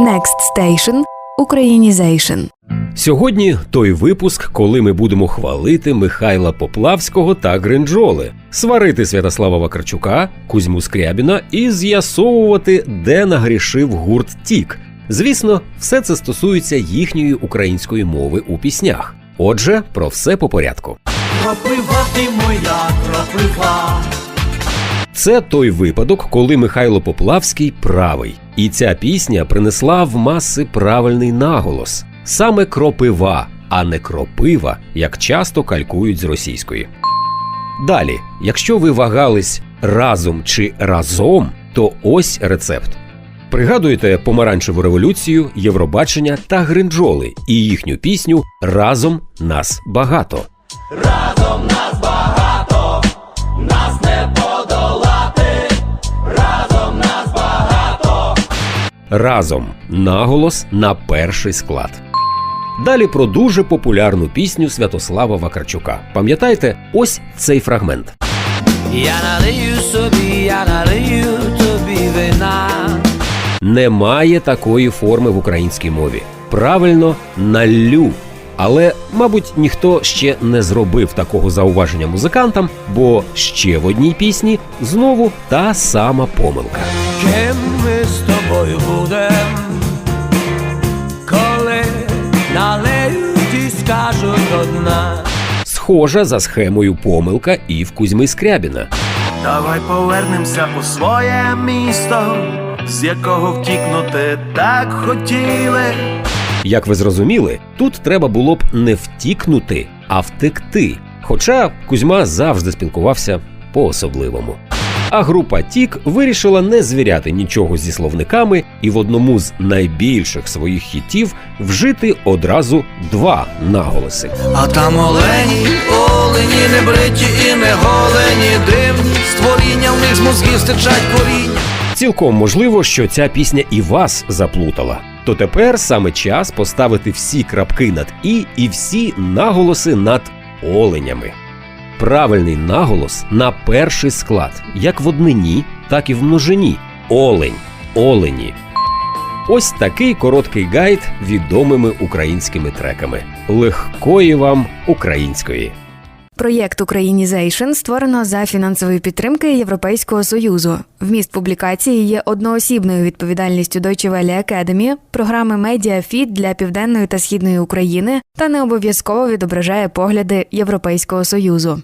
Next Station – Українізейшн. Сьогодні той випуск, коли ми будемо хвалити Михайла Поплавського та Гринджоли, сварити Святослава Вакарчука, Кузьму Скрябіна і з'ясовувати, де нагрішив гурт Тік. Звісно, все це стосується їхньої української мови у піснях. Отже, про все по порядку. Кропива ти моя кропива. Це той випадок, коли Михайло Поплавський правий, і ця пісня принесла в маси правильний наголос саме кропива, а не кропива, як часто калькують з російської. Далі, якщо ви вагались разом чи разом, то ось рецепт. Пригадуєте помаранчеву революцію, Євробачення та Гринджоли і їхню пісню Разом нас багато. Разом нас багато, Разом наголос на перший склад. Далі про дуже популярну пісню Святослава Вакарчука. Пам'ятаєте, ось цей фрагмент. Я налию собі, я налию тобі вина. Немає такої форми в українській мові. Правильно налю. Але, мабуть, ніхто ще не зробив такого зауваження музикантам, бо ще в одній пісні знову та сама помилка. Тобою будем, коли налиють і скажуть одна. Схожа за схемою помилка і в Кузьми Скрябіна. Давай повернемося у своє місто, з якого втікнути так хотіли. Як ви зрозуміли, тут треба було б не втікнути, а втекти. Хоча Кузьма завжди спілкувався по-особливому. А група Тік вирішила не звіряти нічого зі словниками і в одному з найбільших своїх хітів вжити одразу два наголоси. А там олені, олені, не бриті і не голені, дивні створіння в них з мозгів стичать коріння. Цілком можливо, що ця пісня і вас заплутала. То тепер саме час поставити всі крапки над і і всі наголоси над оленями. Правильний наголос на перший склад, як в однині, так і в множині. Олень, олені. Ось такий короткий гайд відомими українськими треками. Легкої вам української. Проєкт Українізейшн створено за фінансової підтримки Європейського союзу. Вміст публікації є одноосібною відповідальністю Deutsche Welle Academy, програми Медіафіт для південної та східної України та не обов'язково відображає погляди Європейського союзу.